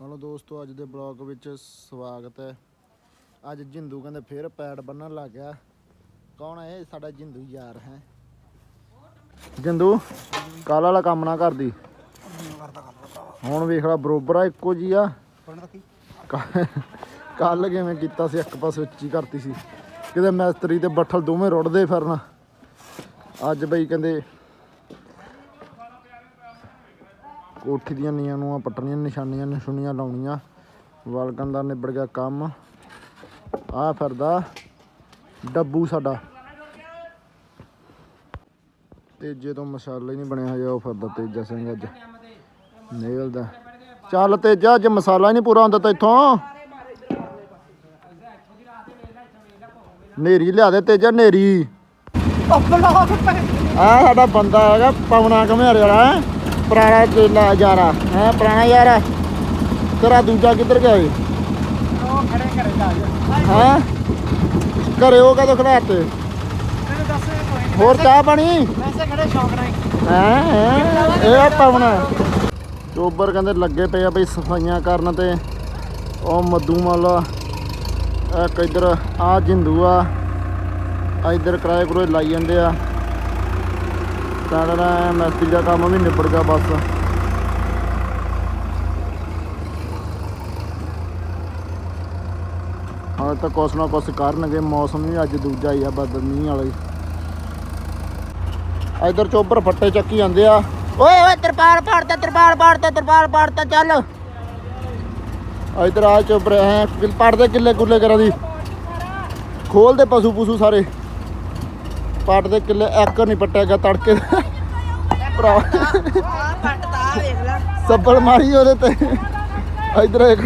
Hello ਦੋਸਤੋ, ਅੱਜ ਦੇ ਬਲੌਗ ਵਿੱਚ ਸਵਾਗਤ ਹੈ। ਅੱਜ ਜਿੰਦੂ ਕਹਿੰਦੇ ਫੇਰ ਪੈਡ ਬੰਨਣ ਲੱਗ ਗਿਆ। ਕੌਣ ਹੈ ਇਹ? ਸਾਡਾ ਜਿੰਦੂ ਯਾਰ ਹੈ। ਜਿੰਦੂ ਕੱਲ ਵਾਲਾ ਕੰਮ ਨਾ ਕਰਦੀ। ਹੁਣ ਵੇਖ ਲੈ, ਬਰੋਬਰ ਆ, ਇੱਕੋ ਜੀ ਆ। ਕੱਲ ਕਿਵੇਂ ਕੀਤਾ ਸੀ, ਇੱਕ ਪਾਸੇ ਉੱਚੀ ਕਰਤੀ ਸੀ। ਕਿਤੇ ਮੈਸਤਰੀ ਤੇ ਬੱਠਲ ਦੋਵੇਂ ਰੁੜਦੇ ਫਿਰਨਾ। ਅੱਜ ਬਈ ਕਹਿੰਦੇ ਕੋਠੀ ਦੀਆਂ ਨੀਆਂ ਨੂੰ ਪੱਟਣੀਆਂ ਨਿਸ਼ਾਨੀਆਂ ਨਿਸ਼ਾਨੀਆਂ ਲਾਉਣੀਆਂ। ਵਲਕਨ ਦਾ ਨਿਬੜ ਗਿਆ ਕੰਮ। ਆ ਫਿਰਦਾ ਡੱਬੂ ਸਾਡਾ। ਤੇਜੇ ਤੋਂ ਮਸਾਲਾ ਹੀ ਨਹੀਂ ਬਣਿਆ ਹਜੇ ਉਹ ਫਿਰਦਾ ਤੇਜਾ ਸਿੰਘ ਅੱਜ। ਨਿਕਲਦਾ। ਚੱਲ ਤੇਜਾ ਅੱਜ ਮਸਾਲਾ ਹੀ ਨਹੀਂ ਪੂਰਾ ਹੁੰਦਾ ਤਾਂ ਇੱਥੋਂ ਨੇਰੀ ਲਿਆ ਦੇ ਤੇਜਾ ਨੇਰੀ। ਆ ਸਾਡਾ ਬੰਦਾ ਹੈਗਾ ਪਵਨਾ ਘਮਿਆਰੇ ਵਾਲਾ। ਪੁਰਾਣਾ ਚੇਲਾ ਯਾਰਾ ਹੈ ਪੁਰਾਣਾ ਯਾਰ? ਤੇਰਾ ਦੂਜਾ ਕਿੱਧਰ ਗਿਆ ਏ? ਉਹ ਖੜੇ ਘਰੇ ਜਾ ਹੈ? ਘਰੇ ਉਹ ਕਦੋਂ ਖੜਾਤੇ ਮੈਨੂੰ ਦੱਸ ਕੋਈ ਨਹੀਂ ਹੋਰ ਚਾਹ ਪਾਣੀ? ਵੈਸੇ ਖੜੇ ਸ਼ੌਕ ਨਾਲ ਹੈ। ਇਹ ਪਵਨਾ ਚੋਬਰ ਕਹਿੰਦੇ ਲੱਗੇ ਪਏ ਆ ਬਈ ਸਫਾਈਆਂ ਕਰਨ ਤੇ। ਉਹ ਮੱਦੂ ਵਾਲਾ ਇੱਕ ਇੱਧਰ ਆ ਜਿੰਦੂ ਆ। ਆ ਇੱਧਰ ਕਿਰਾਏ ਕਰੋਏ ਲਾਈ ਜਾਂਦੇ ਆ। ਤਾਂ ਨਾ ਮੈਸਤਰੀ ਦਾ ਕੰਮ ਵੀ ਨਿਬੜ ਗਿਆ ਬਸ। ਹਾਂ ਤਾਂ ਕੁਛ ਨਾ ਕੁਛ ਕਰਨਗੇ ਮੌਸਮ ਵੀ ਅੱਜ ਦੂਜਾ ਹੀ ਆ ਬਦਲ ਮੀਂਹ ਵਾਲਾ ਇਧਰ ਚੋਬਰ ਫੱਟੇ ਚੱਕੀ ਜਾਂਦੇ ਆ। ਓਏ ਓਏ ਤਰਪਾਲ ਪਾੜਤਾ ਤਰਪਾਲ ਪਾੜਤਾ ਤਰਪਾਲ ਪਾੜਤਾ ਚੱਲ। ਇਧਰ ਆ ਚੋਬਰ ਹੈ ਕਿਲ ਪਾੜਦੇ ਕਿੱਲੇ ਗੁੱਲੇ ਕਰਾਂ ਦੀ। ਖੋਲ ਦੇ ਪਸ਼ੂ ਪਸ਼ੂ ਸਾਰੇ। ਪਾੜਦੇ ਕਿੱਲੇ ਇੱਕ ਨਹੀਂ ਪੱਟਿਆ ਗਿਆ, ਤੜਕੇ ਦਾ। ਭਰਾ। ਪੱਟਦਾ ਵੇਖ ਲੈ ਸੱਬਲ ਮਾਰੀ ਉਹਦੇ ਤੇ। ਇਧਰ ਇੱਕ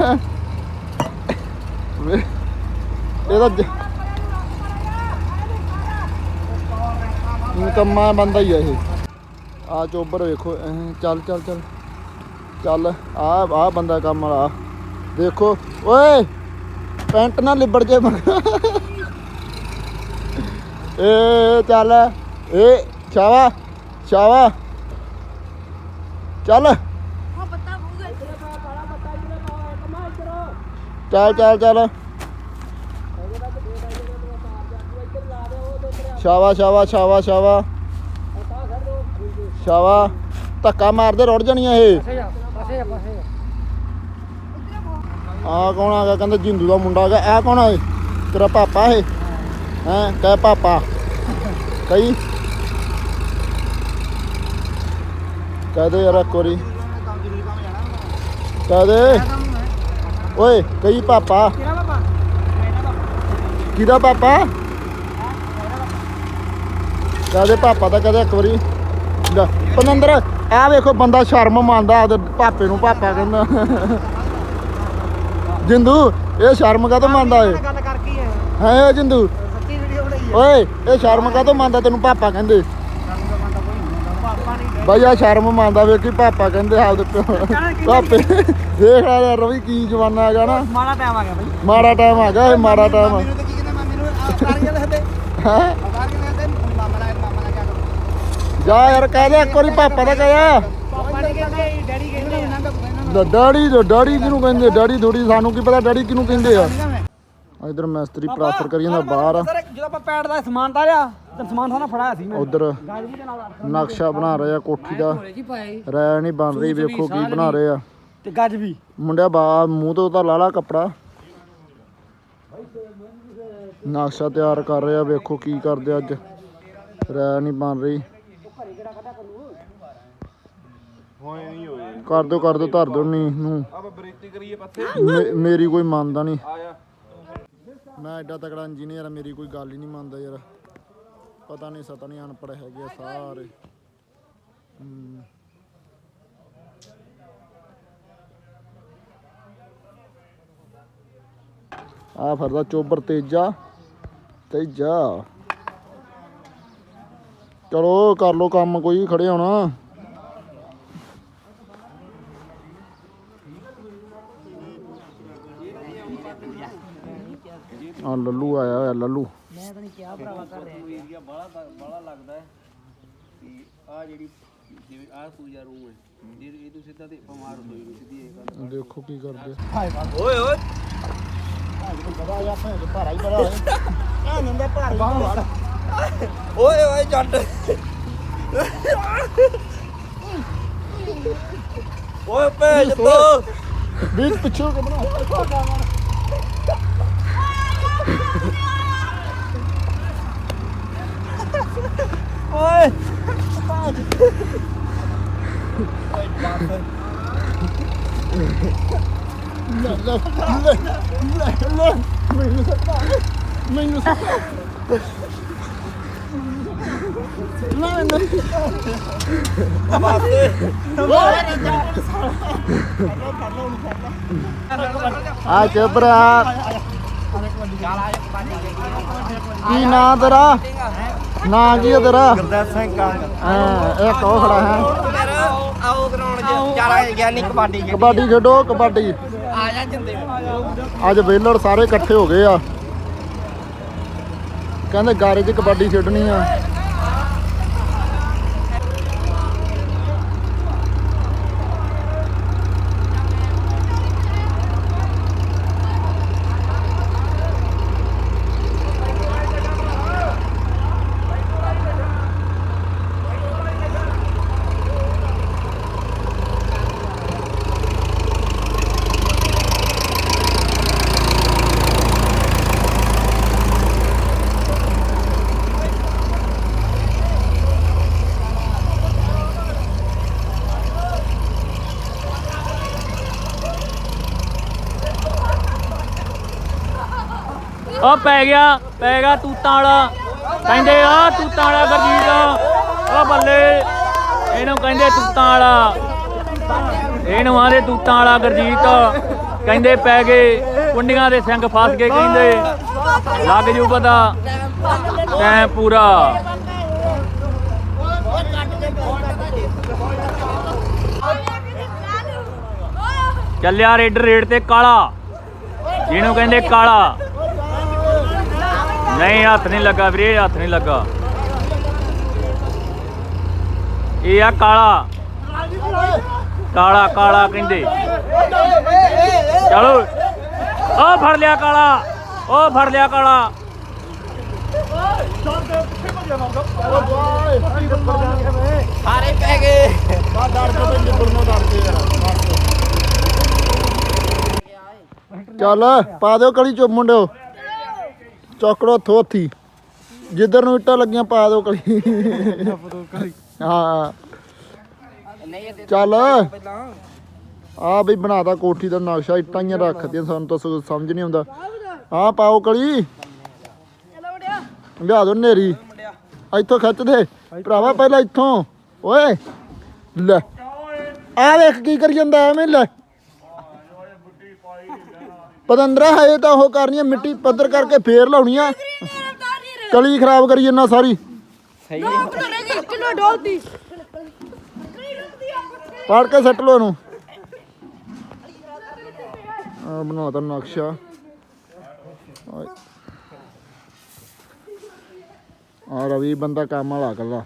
ਇਹਦਾ ਨਿਕੰਮਾ ਬੰਦਾ ਹੀ ਆ ਇਹ। ਆ ਚੋਬਰ ਵੇਖੋ ਐਂ ਚੱਲ ਚੱਲ ਚੱਲ। ਚੱਲ, ਆ ਆ ਬੰਦਾ ਕੰਮ ਵਾਲਾ ਦੇਖੋ, ਓਏ, ਪੈਂਟ ਨਾ ਲਿਬੜ ਜੇ ਮਗਰ। ਏ ਚੱਲ, ਏ ਸ਼ਾਵਾ ਸ਼ਾਵਾ ਚੱਲ। ਚੱਲ ਚੱਲ ਚੱਲ। ਸ਼ਾਵਾ ਸ਼ਾਵਾ ਸ਼ਾਵਾ ਸ਼ਾਵਾ ਸ਼ਾਵਾ ਧੱਕਾ ਮਾਰਦੇ ਰੁੜ ਜਾਣੀਆਂ ਇਹ। ਆ ਕੌਣ ਆ ਗਿਆ? ਕਹਿੰਦਾ ਜਿੰਦੂ ਦਾ ਮੁੰਡਾ ਆ ਗਿਆ। ਆ ਕੌਣ ਆ ਤੇਰਾ ਪਾਪਾ ਇਹ? ਹੈ ਕਹਿ ਪਾਪਾ। ਕਈ ਕਹਦੇ ਯਾਰ ਇੱਕ ਵਾਰੀ। ਕਹਦੇ ਓਏ ਕਈ ਪਾਪਾ। ਕਿਹੜਾ ਬਾਬਾ ਕਿਹਦਾ ਪਾਪਾ? ਕਹਦੇ ਪਾਪਾ ਤਾਂ ਕਹਦੇ ਇੱਕ ਵਾਰੀ। ਲੈ, ਪਨੰਦਰ ਆ ਵੇਖੋ ਬੰਦਾ ਸ਼ਰਮ ਮੰਨਦਾ ਆਪਦੇ ਪਾਪੇ ਨੂੰ ਪਾਪਾ ਕਹਿੰਦਾ। ਜਿੰਦੂ ਇਹ ਸ਼ਰਮ ਕਾਹਤੋਂ ਮੰਨਦਾ ਏ? ਕਰ ਕੀ ਹੈ ਜਿੰਦੂ? ਓਏ ਇਹ ਸ਼ਰਮ ਕਾਹਤੋਂ ਮੰਨਦਾ ਤੈਨੂੰ ਪਾਪਾ ਕਹਿੰਦੇ? ਸਾਨੂੰ ਤਾਂ ਮੰਨਦਾ ਕੋਈ ਨਹੀਂ ਪਾਪਾ ਨਹੀਂ ਬਾਈ ਆ ਸ਼ਰਮ ਮੰਨਦਾ ਵੇਖੀ ਪਾਪਾ ਕਹਿੰਦੇ ਆਪਦੇ ਪਿਓ। ਪਾਪੇ ਦੇਖ ਲੈ ਯਾਰ ਰਵੀ ਕੀ ਜਵਾਨਾ ਹੈਗਾ ਨਾ। ਮਾੜਾ ਟਾਈਮ ਆ ਗਿਆ ਬਈ। ਮਾੜਾ ਟਾਈਮ ਆ ਗਿਆ ਇਹ ਮਾੜਾ ਟਾਈਮ ਮੈਨੂੰ ਤਾਂ ਕੀ ਕਹਿੰਦਾ ਮਾਮੀ ਨੂੰ ਆਕਾਰ ਕੇ ਦੱਸਦੇ ਹੈ? ਆਕਾਰ ਕੇ ਦੱਸਦੇ ਮਾਮਾ ਨਾਲ ਮਾਮਾ ਨਾਲ ਕਿਆ ਕਰੋ ਜਾ ਯਾਰ ਕਹਿ ਦੇ ਇੱਕ ਵਾਰੀ ਪਾਪਾ ਦਾ ਕਹਿਆ ਪਾਪਾ ਨੇ ਕਹਿੰਦੇ ਡੈਡੀ ਕਹਿੰਦੇ ਇਹਨਾਂ ਡੈਡੀ ਕਿਹਨੂੰ ਕਹਿੰਦੇ ਡੈਡੀ ਥੋੜੀ ਸਾਨੂੰ ਕੀ ਪਤਾ ਡੈਡੀ ਕਿਹਨੂੰ ਕਹਿੰਦੇ ਆ? ਇਧਰ ਮੈਸਤਰੀ ਪ੍ਰਾਪਰ ਕਰੀ ਜਾਂਦਾ ਬਾਹਰ। ਸਰ ਜਦੋਂ ਆਪਾਂ ਪੈੜ ਦਾ ਸਮਾਨ ਤਾਰਿਆ ਤੇ ਸਮਾਨ ਸਾਰਾ ਫੜਾਇਆ ਸੀ ਮੈਂ। ਉਧਰ ਗਾਜਰੀ ਦੇ ਨਾਲ ਨਕਸ਼ਾ ਬਣਾ ਰਹੇ ਆ ਕੋਠੀ ਦਾ। ਜੀ ਪਾਏ। ਰੈ ਨਹੀਂ ਬਣ ਰਹੀ ਵੇਖੋ ਕੀ ਬਣਾ ਰਹੇ ਆ। ਤੇ ਗੱਜ ਵੀ। ਮੁੰਡਿਆ ਬਾ ਮੂੰਹ ਤੋਂ ਤਾਂ ਲਾਲਾ ਕੱਪੜਾ। ਨਕਸ਼ਾ ਤਿਆਰ ਕਰ ਰਹੇ ਆ ਵੇਖੋ ਕੀ ਕਰਦੇ ਅੱਜ। ਰੈ ਨਹੀਂ ਬਣ ਰਹੀ ਹੋਏ ਨਹੀਂ ਹੋਏ ਕਰ ਦਿਓ ਕਰ ਦਿਓ ਧਰ ਦਿਓ ਨੀ ਨੂੰ। ਆਪਾਂ ਬਰੇਤੀ ਕਰੀਏ ਪੱਥੇ ਮੇ- ਮੇਰੀ ਕੋਈ ਮੰਨਦਾ ਨਹੀਂ। ਮੈਂ ਐਡਾ ਤਕੜਾ ਇੰਜੀਨੀਅਰ ਆ, ਮੇਰੀ ਕੋਈ ਗੱਲ ਹੀ ਨਹੀਂ ਮੰਨਦਾ ਯਾਰ। ਪਤਾ ਨਹੀਂ, ਸਤਾ ਨਹੀਂ ਅਨਪੜ੍ਹ ਹੈਗੇ ਆ ਸਾਰੇ। ਹਮ। ਆ ਫਿਰਦਾ ਚੋਬਰ ਤੇਜਾ ਤੇਜਾ। ਚਲੋ, ਕਰ ਲੋ ਕੰਮ, ਕੋਈ ਖੜੇ ਹੋਣਾ। ਆ ਲੱਲੂ ਆਇਆ ਹੋਇਆ ਲੱਲੂ। ਮੈਂ ਤਾਂ ਨਹੀਂ ਕਿਹਾ ਭਰਾਵਾ ਕਰ ਰਿਹਾ ਏਰੀਆ ਬੜਾ ਬੜਾ ਲੱਗਦਾ ਹੈ ਕਿ ਆ ਜਿਹੜੀ ਜਿਵੇਂ ਆਹ ਪੂਜਾ ਰੂਮ ਹੈ ਜੇ ਇਹ ਤੁਸੀਂ ਸਿੱਧਾ ਤੇ ਬਿਮਾਰ ਹੋ ਸਿੱਧੀ ਇਹ ਗੱਲ ਦੇਖੋ ਕੀ ਕਰਦੇ ਓਏ ਓਏ। ਬੜਾ ਜਾਂ ਭੈਣ ਭਾਰਾ ਹੀ ਬੜਾ ਹੋਇਆ ਐ ਨੰਦਾ ਭਾਰਾ ਹੀ ਬੜਾ ਓਏ ਓਏ ਜੱਟ। ਓਏ ਭੇਜ ਤੋ ਵਿੱਚ ਪਿੱਛੇ ਹੋ ਕੇ ਬਣਾ ਓਏ ਲੈ ਲੈ ਲੈ ਲੈ ਲੈ ਮੈਨੂੰ ਸੱਤਾ ਆ ਚਬਰਾ ਕੀ ਨਾਂ ਤੇਰਾ? ਨਾਂ ਕੀ ਹੈ ਤੇਰਾ? ਸਿੰਘ ਕਾਂਗ ਹਾਂ ਖੜਾ ਹੈ। ਆਓ ਗਰਾਊਂਡ 'ਚ ਚਾਲਾ ਗਿਆਨੀ ਕਬੱਡੀ ਕਬੱਡੀ ਖੇਡੋ ਕਬੱਡੀ। ਆ ਜਾ ਜਿੰਦੇ। ਅੱਜ ਵੇਲੜ ਸਾਰੇ ਇਕੱਠੇ ਹੋ ਗਏ ਆ। ਕਹਿੰਦੇ ਗਾਰੇ 'ਚ ਕਬੱਡੀ ਖੇਡਣੀ ਆ। ਉਹ ਪੈ ਗਿਆ ਪੈ ਗਿਆ ਤੂਤਾਂ ਵਾਲਾ। ਕਹਿੰਦੇ, ਆ ਤੂਤਾਂ ਵਾਲਾ ਗੁਰਜੀਤ ਉਹ ਬੱਲੇ। ਇਹਨੂੰ ਕਹਿੰਦੇ ਤੂਤਾਂ ਵਾਲਾ। ਇਹਨੂੰ ਆਂਦੇ ਤੂਤਾਂ ਵਾਲਾ ਗਰਜੀਤ। ਕਹਿੰਦੇ ਪੈ ਗਏ, ਕੁੰਡੀਆਂ ਦੇ ਸਿੰਘ ਫਸ ਕੇ ਕਹਿੰਦੇ। ਲੱਗ ਜੂ ਪਤਾ। ਤੈਂ ਪੂਰਾ। ਚੱਲਿਆ ਰੇਡਰ ਰੇਡ ਤੇ ਕਾਲਾ। ਜਿਹਨੂੰ ਕਹਿੰਦੇ ਕਾਲਾ। ਨਹੀਂ ਹੱਥ ਨਹੀਂ ਲੱਗਾ ਵੀਰੇ ਹੱਥ ਨਹੀਂ ਲੱਗਾ। ਇਹ ਆ ਕਾਲਾ। ਕਾਲਾ ਕਾਲਾ ਕਹਿੰਦੇ। ਚਲੋ। ਉਹ ਫੜ ਲਿਆ ਕਾਲਾ। ਉਹ ਫੜ ਲਿਆ ਕਾਲਾ। ਸਾਰੇ ਪੈ ਗਏ। ਆ ਡਰ ਕੇ ਤੇ ਨਿਬੜਨੋਂ ਡਰਦੇ ਯਾਰ ਚੱਲ ਪਾ ਦਿਓ ਕਲੀ ਚੁੱਪ ਮੁੰਡਿਓ। ਚੌਕੜੋ ਥੋਥੀ। ਜਿੱਧਰ ਨੂੰ ਇੱਟਾਂ ਲੱਗੀਆਂ ਪਾ ਦਿਓ ਕਲੀ। ਹਾਂ। ਚੱਲ। ਪਹਿਲਾਂ ਆ ਬਈ ਬਣਾਤਾ ਕੋਠੀ ਦਾ ਨਕਸ਼ਾ, ਇੱਟਾਂ ਹੀ ਰੱਖਦੀਆਂ ਸਾਨੂੰ ਤਾਂ ਸਮਝ ਨਹੀਂ ਆਉਂਦਾ। ਹਾਂ ਪਾਓ ਕਲੀ। ਲਿਆ ਦੋ ਨੇਰੀ। ਇੱਥੋਂ ਖਿੱਚ ਦੇ। ਭਰਾਵਾ ਪਹਿਲਾਂ ਇੱਥੋਂ। ਓਏ, ਲੈ। ਆ ਵੇਖ ਕੀ ਕਰੀ ਜਾਂਦਾ, ਐਵੇਂ ਲੈ। ਪਤੰਦਰਾ ਹੈ ਤਾਂ ਉਹ ਕਰਨੀ ਆ, ਮਿੱਟੀ ਪੱਧਰ ਕਰਕੇ ਫੇਰ ਲਾਉਣੀ ਆ ਕਲੀ ਖਰਾਬ ਕਰੀ ਜੰਨਾ ਸਾਰੀ। ਸਹੀ ਕਿਲੋ ਡੋਲਦੀ ਪਾੜ ਕੇ ਸੱਟ ਲੋ ਇਹਨੂੰ। ਆ ਬਣਾਤਾ ਨਕਸ਼ਾ। ਆਏ। ਆ ਰਵੀ ਬੰਦਾ ਕੰਮ ਵਾਲਾ ਕੱਲਾ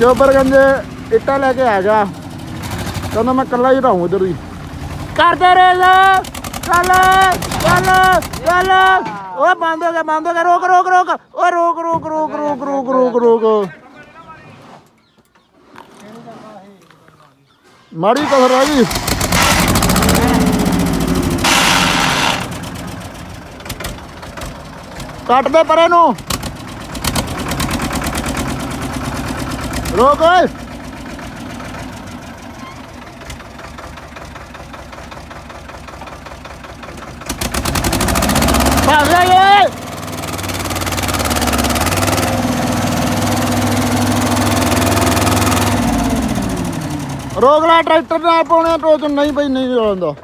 ਚੋਬਰ ਗੰਜੇ ਇੱਟਾਂ ਲੈ ਕੇ ਆ ਜਾ ਕਹਿੰਦਾ ਮੈਂ ਕੱਲਾ ਹੀ ਰਹੂੰ ਇਧਰ ਦੀ ਕਰਦੇ ਰੇਲ ਚੱਲ ਚੱਲ ਚੱਲ ਓਏ ਬੰਦ ਹੋ ਗਿਆ ਬੰਦ ਹੋ ਗਿਆ ਰੋਕ ਰੋਕ ਰੋਕ ਓਏ ਰੋਕ ਰੋਕ ਰੋਕ ਰੋਕ ਰੋਕ ਰੋਕ ਰੋਕ ਮਾੜੀ ਕਸਰ ਆ ਗਈ ਕੱਟ ਦੇ ਪਰੇ ਨੂੰ। ਰੋਕ ਓਏ ਭਾਗ ਲੈ ਓਏ ਰੋਕ ਲੈ ਟਰੈਕਟਰ ਨਾਲ ਪਾਉਣੇ ਟੋਚ ਨਹੀਂ ਬਈ ਨਹੀਂ ਚਲਾਉਂਦਾ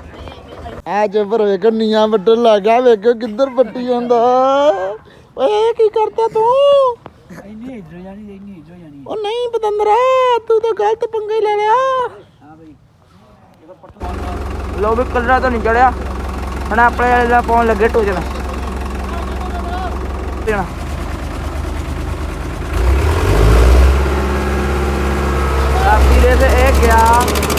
ਆ ਜਬਰ ਵੇਖ ਨੀਆਂ ਵੱਢਣ ਲੱਗ ਗਿਆ ਵੇਖ ਕਿੱਧਰ ਵੱਟੀ ਜਾਂਦਾ? ਓਏ ਕੀ ਕਰਦਾ ਤੂੰ? ਇੰਨੀ ਇੱਧਰ ਜਾਣੀ ਇੰਨੀ ਇੱਧਰ ਜਾਣੀ। ਉਹ ਨਹੀਂ ਪਤੰਦਰਾ ਤੂੰ ਤਾਂ ਗਲਤ ਪੰਗਾ ਹੀ ਲੈ ਲਿਆ। ਹਾਂ ਬਈ। ਲੋ ਵੀ ਕਲਰਾ ਤਾਂ ਨਹੀਂ ਚੜਿਆ। ਹੁਣ ਆਪਣੇ ਵਾਲੇ ਦਾ ਪਾਉਣ ਲੱਗੇ ਟੋਜਣਾ ਦੇਣਾ। ਜੇ ਤੇ ਇਹ ਗਿਆ